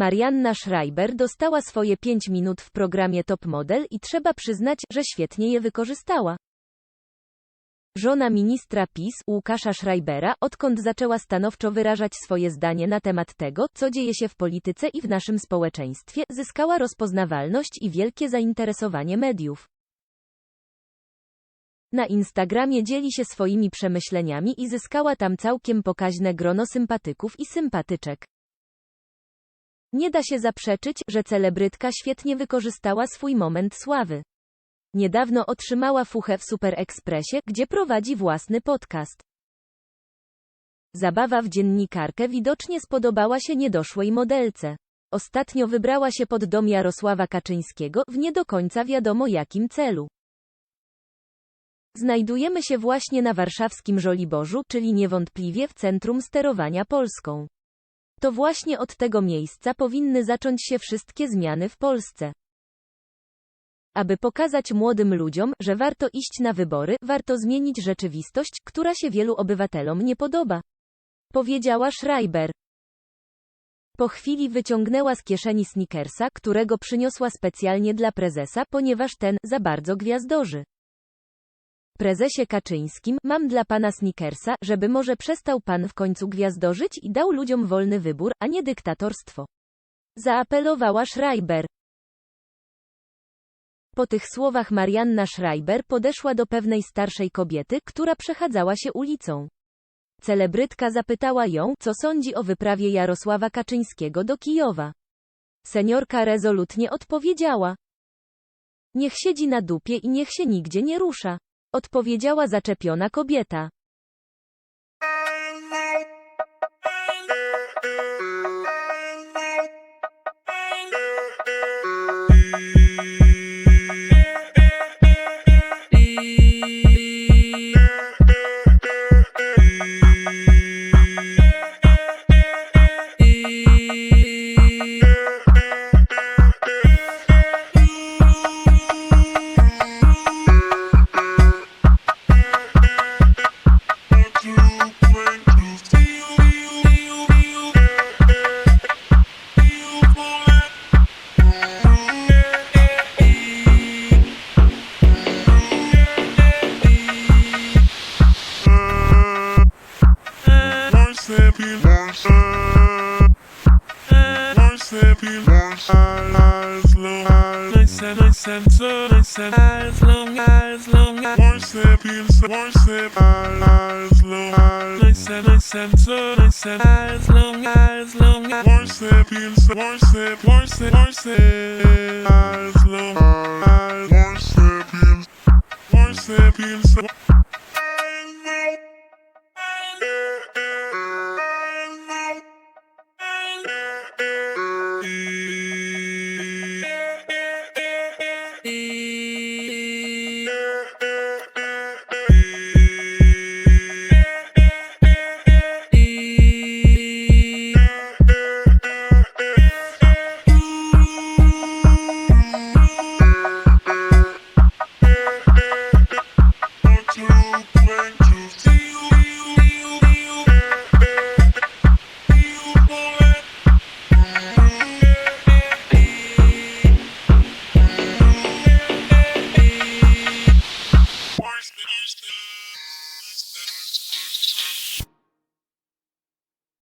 Marianna Schreiber dostała swoje 5 minut w programie Top Model i trzeba przyznać, że świetnie je wykorzystała. Żona ministra PiS, Łukasza Schreibera, odkąd zaczęła stanowczo wyrażać swoje zdanie na temat tego, co dzieje się w polityce i w naszym społeczeństwie, zyskała rozpoznawalność i wielkie zainteresowanie mediów. Na Instagramie dzieli się swoimi przemyśleniami i zyskała tam całkiem pokaźne grono sympatyków i sympatyczek. Nie da się zaprzeczyć, że celebrytka świetnie wykorzystała swój moment sławy. Niedawno otrzymała fuchę w Super Expressie, gdzie prowadzi własny podcast. Zabawa w dziennikarkę widocznie spodobała się niedoszłej modelce. Ostatnio wybrała się pod dom Jarosława Kaczyńskiego, w nie do końca wiadomo jakim celu. Znajdujemy się właśnie na warszawskim Żoliborzu, czyli niewątpliwie w centrum sterowania Polską. To właśnie od tego miejsca powinny zacząć się wszystkie zmiany w Polsce. Aby pokazać młodym ludziom, że warto iść na wybory, warto zmienić rzeczywistość, która się wielu obywatelom nie podoba. Powiedziała Schreiber. Po chwili wyciągnęła z kieszeni sneakersa, którego przyniosła specjalnie dla prezesa, ponieważ ten za bardzo gwiazdorzy. Prezesie Kaczyńskim, mam dla pana sneakersa, żeby może przestał pan w końcu gwiazdożyć i dał ludziom wolny wybór, a nie dyktatorstwo. Zaapelowała Schreiber. Po tych słowach Marianna Schreiber podeszła do pewnej starszej kobiety, która przechadzała się ulicą. Celebrytka zapytała ją, co sądzi o wyprawie Jarosława Kaczyńskiego do Kijowa. Seniorka rezolutnie odpowiedziała. Niech siedzi na dupie i niech się nigdzie nie rusza. Odpowiedziała zaczepiona kobieta. Worship you, worship. As long as nice and nice so nice and as long as long as worship you, worship. As long as nice and nice and so nice and as long as long as worship you, worship, worship, worship. As long as worship you, worship you.